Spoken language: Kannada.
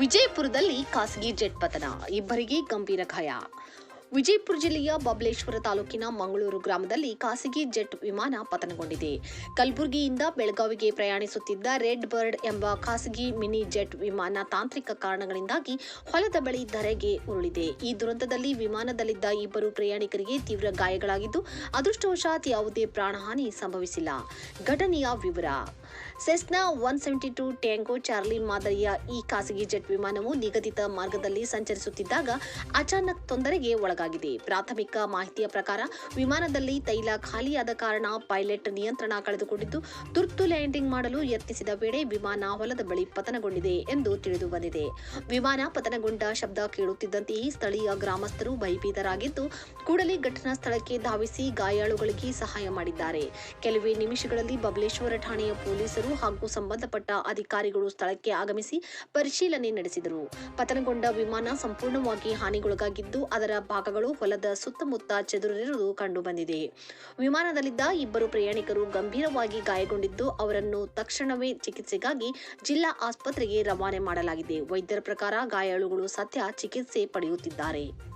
ವಿಜಯಪುರದಲ್ಲಿ ಖಾಸಗಿ ಜೆಟ್ ಪತನ, ಇಬ್ಬರಿಗೆ ಗಂಭೀರ ಗಾಯ. ವಿಜಯಪುರ ಜಿಲ್ಲೆಯ ಬಬಲೇಶ್ವರ ತಾಲೂಕಿನ ಮಂಗಳೂರು ಗ್ರಾಮದಲ್ಲಿ ಖಾಸಗಿ ಜೆಟ್ ವಿಮಾನ ಪತನಗೊಂಡಿದೆ. ಕಲಬುರಗಿಯಿಂದ ಬೆಳಗಾವಿಗೆ ಪ್ರಯಾಣಿಸುತ್ತಿದ್ದ ರೆಡ್ ಬರ್ಡ್ ಎಂಬ ಖಾಸಗಿ ಮಿನಿ ಜೆಟ್ ವಿಮಾನ ತಾಂತ್ರಿಕ ಕಾರಣಗಳಿಂದಾಗಿ ಹೊಲದ ಬಳಿ ಧರೆಗೆ ಉರುಳಿದೆ. ಈ ದುರಂತದಲ್ಲಿ ವಿಮಾನದಲ್ಲಿದ್ದ ಇಬ್ಬರು ಪ್ರಯಾಣಿಕರಿಗೆ ತೀವ್ರ ಗಾಯಗಳಾಗಿದ್ದು, ಅದೃಷ್ಟವಶಾತ್ ಯಾವುದೇ ಪ್ರಾಣಹಾನಿ ಸಂಭವಿಸಿಲ್ಲ. ಘಟನೆಯ ವಿವರ. Cessna one seventy two tango charlie ಮಾದರಿಯ ಈ ಖಾಸಗಿ ಜೆಟ್ ವಿಮಾನವು ನಿಗದಿತ ಮಾರ್ಗದಲ್ಲಿ ಸಂಚರಿಸುತ್ತಿದ್ದಾಗ ಅಚಾನಕ್ ತೊಂದರೆಗೆ ಒಳಗಾಗಿದೆ. ಪ್ರಾಥಮಿಕ ಮಾಹಿತಿಯ ಪ್ರಕಾರ ವಿಮಾನದಲ್ಲಿ ತೈಲ ಖಾಲಿಯಾದ ಕಾರಣ ಪೈಲಟ್ ನಿಯಂತ್ರಣ ಕಳೆದುಕೊಂಡಿದ್ದು, ತುರ್ತು ಲ್ಯಾಂಡಿಂಗ್ ಮಾಡಲು ಯತ್ನಿಸಿದ ವೇಳೆ ವಿಮಾನ ಹೊಲದ ಬಳಿ ಪತನಗೊಂಡಿದೆ ಎಂದು ತಿಳಿದು ಬಂದಿದೆ. ವಿಮಾನ ಪತನಗೊಂಡ ಶಬ್ದ ಕೇಳುತ್ತಿದ್ದಂತೆಯೇ ಸ್ಥಳೀಯ ಗ್ರಾಮಸ್ಥರು ಭಯಭೀತರಾಗಿದ್ದು, ಕೂಡಲೇ ಘಟನಾ ಸ್ಥಳಕ್ಕೆ ಧಾವಿಸಿ ಗಾಯಾಳುಗಳಿಗೆ ಸಹಾಯ ಮಾಡಿದ್ದಾರೆ. ಕೆಲವೇ ನಿಮಿಷಗಳಲ್ಲಿ ಬಬಲೇಶ್ವರ ಠಾಣೆಯ ಪೊಲೀಸರು ಹಾಗೂ ಸಂಬಂಧಪಟ್ಟ ಅಧಿಕಾರಿಗಳು ಸ್ಥಳಕ್ಕೆ ಆಗಮಿಸಿ ಪರಿಶೀಲನೆ ನಡೆಸಿದರು. ಪತನಗೊಂಡ ವಿಮಾನ ಸಂಪೂರ್ಣವಾಗಿ ಹಾನಿಗೊಳಗಾಗಿದ್ದು, ಅದರ ಭಾಗಗಳು ಹೊಲದ ಸುತ್ತಮುತ್ತ ಚದುರಿರುವುದು ಕಂಡುಬಂದಿದೆ. ವಿಮಾನದಲ್ಲಿದ್ದ ಇಬ್ಬರು ಪ್ರಯಾಣಿಕರು ಗಂಭೀರವಾಗಿ ಗಾಯಗೊಂಡಿದ್ದು, ಅವರನ್ನು ತಕ್ಷಣವೇ ಚಿಕಿತ್ಸೆಗಾಗಿ ಜಿಲ್ಲಾ ಆಸ್ಪತ್ರೆಗೆ ರವಾನೆ ಮಾಡಲಾಗಿದೆ. ವೈದ್ಯರ ಪ್ರಕಾರ ಗಾಯಾಳುಗಳು ಸದ್ಯ ಚಿಕಿತ್ಸೆ ಪಡೆಯುತ್ತಿದ್ದಾರೆ.